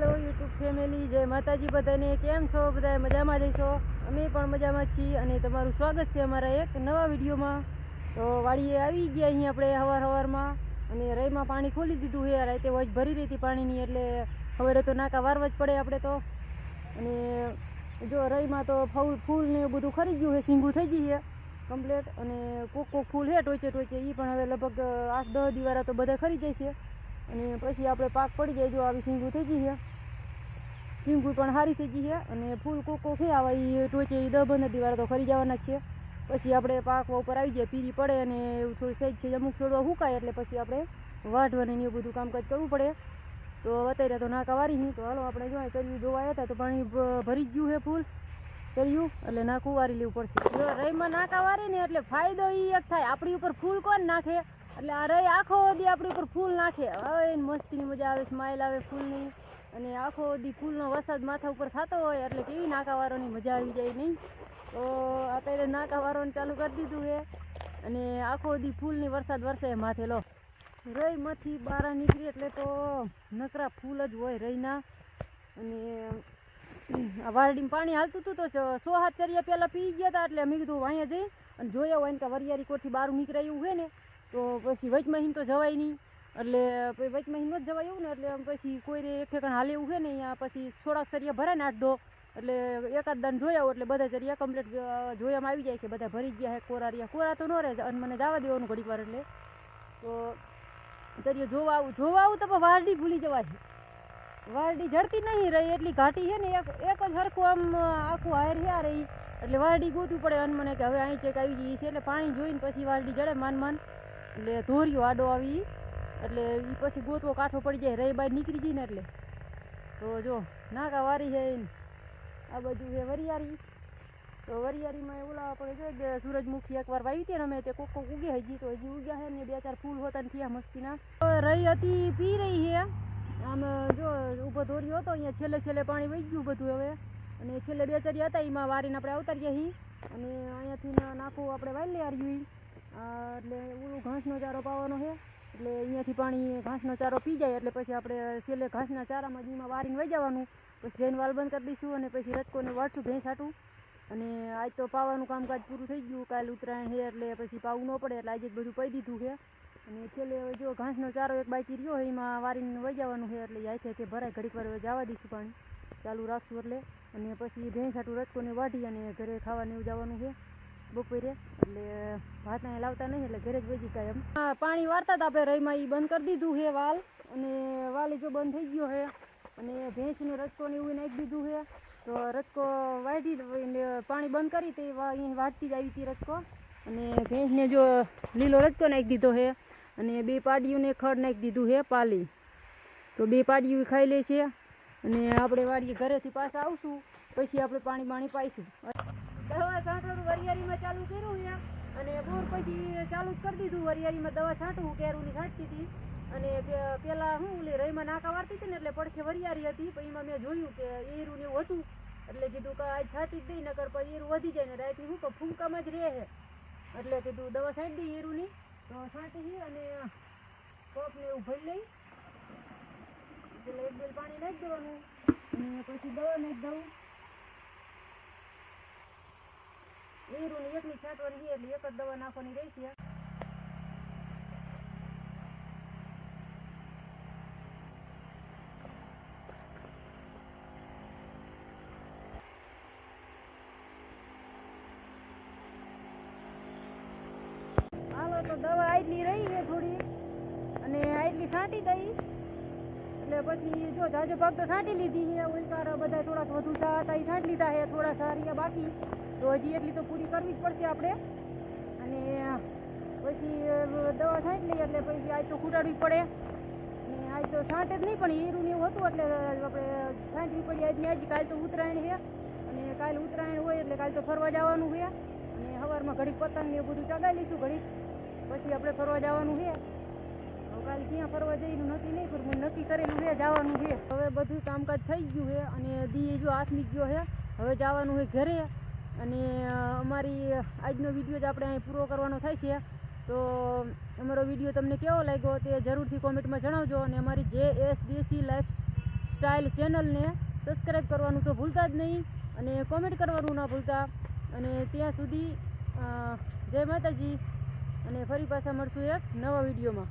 Hello YouTube family જય માતાજી બધાને. કેમ છો? બધા મજામાં જઈશો અમે પણ મજામાં છીએ અને તમારું સ્વાગત છે અમારા એક નવા વિડીયોમાં. તો વાડીએ આવી ગયા અહીં આપણે હવાર હવારમાં અને રઈમાં પાણી ખોલી દીધું છે. રાતે વોજ ભરી રહી પાણીની, એટલે હવે તો નાકા વારવા જ પડે આપણે તો. અને જો રઈમાં તો ફૂલ ફૂલ ને બધું ખરી ગયું છે. સિંગું થઈ ગઈ છે કમ્પ્લેટ. અને કોક કોક ફૂલ છે ટોચે ટોચે. એ પણ હવે લગભગ આઠ, દસ દિવારા તો બધા ખરી જાય છે. અને પછી આપણે પાક પડી જાય જો આવી સિંગું થઈ ગઈ છે. સિંગું પણ સારી થઈ ગઈ છે અને ફૂલ કોકો છે, આવા એ ટોચે એ દબ પંદર દિવારા તો ખરી જવાના છે. પછી આપણે પાકવા ઉપર આવી જાય પીરી પડે અને એવું થોડું સહેજ છે, અમુક છોડવા હુકાય એટલે પછી આપણે વાઢવાની એવું બધું કામકાજ કરવું પડે. તો અત્યારે તો નાકા વારી નહીં તો હાલો આપણે જોવા કર્યું જોવા આવ્યા હતા તો પાણી ભરી ગયું છે ફૂલ. કર્યું, એટલે નાખું વારી લેવું પડશે. જો રઈમાં નાકા વારી ને એટલે ફાયદો એ એક થાય, આપણી ઉપર ફૂલ કોણ નાખે? એટલે આ રઈ આખો દી આપણી ઉપર ફૂલ નાખે. હવે મસ્તીની મજા આવે સ્માઇલ આવે ફૂલની. અને આખો દી ફૂલનો વરસાદ માથા ઉપર થતો હોય એટલે કેવી નાકા વારવાની મજા આવી જાય નહીં? તો અત્યારે નાકા વારવાનું ચાલુ કરી દીધું છે અને આખો દી ફૂલની વરસાદ વરસે માથે, લો. રઈમાંથી બહાર નીકળી એટલે તો નકરા ફૂલ જ હોય રઈના. અને વારડીમાં પાણી હાલતું હતું તો સો હાથ ચરિયા પહેલાં પી ગયા હતા એટલે મેં કીધું અહીંયા જઈ અને જોયા હોય ને કે વરિયારી કોઠી બહાર નીકળાય એવું હોય ને, તો પછી વચમાં તો જવાય નહીં. એટલે પછી વચમાં મહિનો જ જવાય એવું ને, એટલે પછી કોઈ રે એક ઠેકાણ હાલે એવું છે ને અહીંયા પછી થોડાક સરિયા ભરાય ને આઠ દો, એટલે એકાદ દાન જોયા એટલે બધા જરિયા કમ્પ્લીટ જોયામાં આવી જાય કે બધા ભરી ગયા હે, કોરા રહ્યા, કોરા તો ન રહે, અને મને જવા દેવાનું ઘડી વાર એટલે. તો ચરિયો જોવા આવું જોવા આવું તો વારડી ભૂલી જવાય વારડી જડતી નહીં રહી, એટલી ઘાટી છે ને, એક એક જ હરખું આમ આખું હાયર હિયા રહી. એટલે વારડી ગોતવી પડે, અન મને કે હવે અહીં ચેક આવી ગઈ છે, એટલે પાણી જોઈને પછી વારડી જડે માન માન. એટલે ધોર્યો આડો આવી. એટલે એ પછી ગોતવો કાંઠો પડી જાય, રહી બાય નીકળી જઈને એટલે. તો જો, નાકા વારી છે. આ બાજુ છે વરિયારી તો વરિયારીમાં ઓલા આપણે જોઈએ સૂરજમુખી એકવાર વાવી હતી ને અમે, તે કોક કોક ઉગે હજી તો હજી ઉગ્યા છે ને, બે ચાર ફૂલ હોતા ને થયા મસ્તીના. તો રહી હતી, પી રહી છે. આમ, જો, ઊભો દોર્યો હતો, અહીંયા છેલ્લે છેલ્લે પાણી વહી ગયું બધું હવે. અને છેલ્લે બે ચરી હતા, એમાં વારીને આપણે અવતારીએ હી અને અહીંયાથી નાખું આપણે વાલી લે આર્યું એટલે ઓલું ઘાસનો ચારો પાવાનો છે. એટલે અહીંયાથી પાણી ઘાસનો ચારો પી જાય એટલે પછી આપણે છેલ્લે ઘાસના ચારામાં જ એમાં વારીને વહી જવાનું. પછી જઈને વાલ બંધ કરી દઈશું અને પછી રટકોને વાળશું, ભેંસ હાટું. અને આજ તો પાવાનું કામકાજ પૂરું થઈ ગયું. કાલ ઉત્તરાયણ છે એટલે પછી પાવું ન પડે એટલે આજે જ બધું પઈ દીધું છે. અને છેલ્લે હવે જો ઘાસનો ચારો એક બાકી રહ્યો હોય, એમાં વારીને વહી જવાનું છે એટલે હાથે કે ભરાય, ઘડીક વાર જવા દઈશું પાણી. ચાલુ રાખશું એટલે. અને પછી ભેંસ હાટું રટકોને વાઢી અને ઘરે ખાવાને એવું જવાનું છે. બપોરે, એટલે ભાત અહીંયા લાવતા નહીં, એટલે ઘરે જ વેજી કાંઈ એમ. પાણી વારતા હતા આપણે રહીમાં એ બંધ કરી દીધું છે વાલ. અને વાલ જો બંધ થઈ ગયો છે અને ભેંસનો રચકો ને એવું નાખી દીધું છે તો રચકો વાઢી પાણી બંધ કરી તે અહીં વાટતી જ આવી હતી રચકો અને ભેંસને જો લીલો રચકો નાખી દીધો છે અને બે પાડીઓને ખડ નાખી દીધું છે પાલી. તો બે પાડીઓ ખાઈ લે છે. અને આપણે વાડીએ ઘરેથી પાછા આવશું. પછી આપણે પાણી બાણી પાઈશું. દવા છાંટવાનું વરિયાળીમાં ચાલુ કર્યું છે અને બોર પછી ચાલુ જ કરી દીધું. વરિયાળીમાં દવા છાંટવું, કેરુની છાંટતી હતી. અને પેલા હું ઓલી રહીમાં નાકા વારતી હતી ને એટલે પડખે વરિયાળી હતી. પછી એમાં મેં જોયું કે એરું ને એવું હતું. એટલે કીધું કે આજ છાંટી જ દઈ, નકર પછી એરું વધી જાય ને રાતની હું કે ફૂંકામાં જ રહે. છે એટલે કીધું દવા છાંટી દઈ ઈરુંની. તો છાંટી અને કપ ને એવું ભરી લઈ. એટલે એક બેલ પાણી નાખી દેવાનું. અને પછી દવા નાખી દઉં. ઈરું ને એકની છાંટવાની છે એટલે એક જ દવા નાખવાની રહી છે. હાલો, તો દવા આટલી રહી છે થોડી અને આટલી છાંટી દઈ. એટલે પછી જો જાજો ભાગ તો છાંટી લીધી છે ઉલકારા બધા થોડાક વધુ સા હતા એ છાંટી લીધા છે, થોડા સારી બાકી. તો હજી એટલી તો પૂરી કરવી જ પડશે આપણે. અને પછી દવા છાંટ લઈએ એટલે પછી આજ તો ખૂટાડવી પડે. અને આજ તો છાંટે જ નહીં, પણ હીરું ને એવું હતું એટલે આપણે છાંટવી પડી. આજ ને આજ કાલ તો ઉત્તરાયણ છે. અને કાલ ઉત્તરાયણ હોય એટલે કાલ તો ફરવા જવાનું છે. અને સવારમાં ઘડીક પતંગ ને એવું બધું ચગાવી લઈશું ઘડીક. પછી આપણે ફરવા જવાનું છે. કાલે ક્યાં ફરવા જઈનું નક્કી નહીં કરવું નક્કી કરેલું છે, જવાનું છે. હવે બધું કામકાજ થઈ ગયું છે. અને દી જો હાથમી ગયો છે. હવે જવાનું છે ઘરે. અને અમારી આજનો વીડિયો જ આપણે અહીં પૂરો કરવાનો થાય છે. તો, અમારો વીડિયો તમને કેવો લાગ્યો તે જરૂરથી કોમેન્ટમાં જણાવજો અને અમારી જે એસ દેસી લાઈફ સ્ટાઇલ ચેનલને સબસ્ક્રાઈબ કરવાનું તો ભૂલતા જ નહીં અને કોમેન્ટ કરવાનું ના ભૂલતા. અને ત્યાં સુધી જય માતાજી. અને ફરી પાછા મળશું એક નવા વિડીયોમાં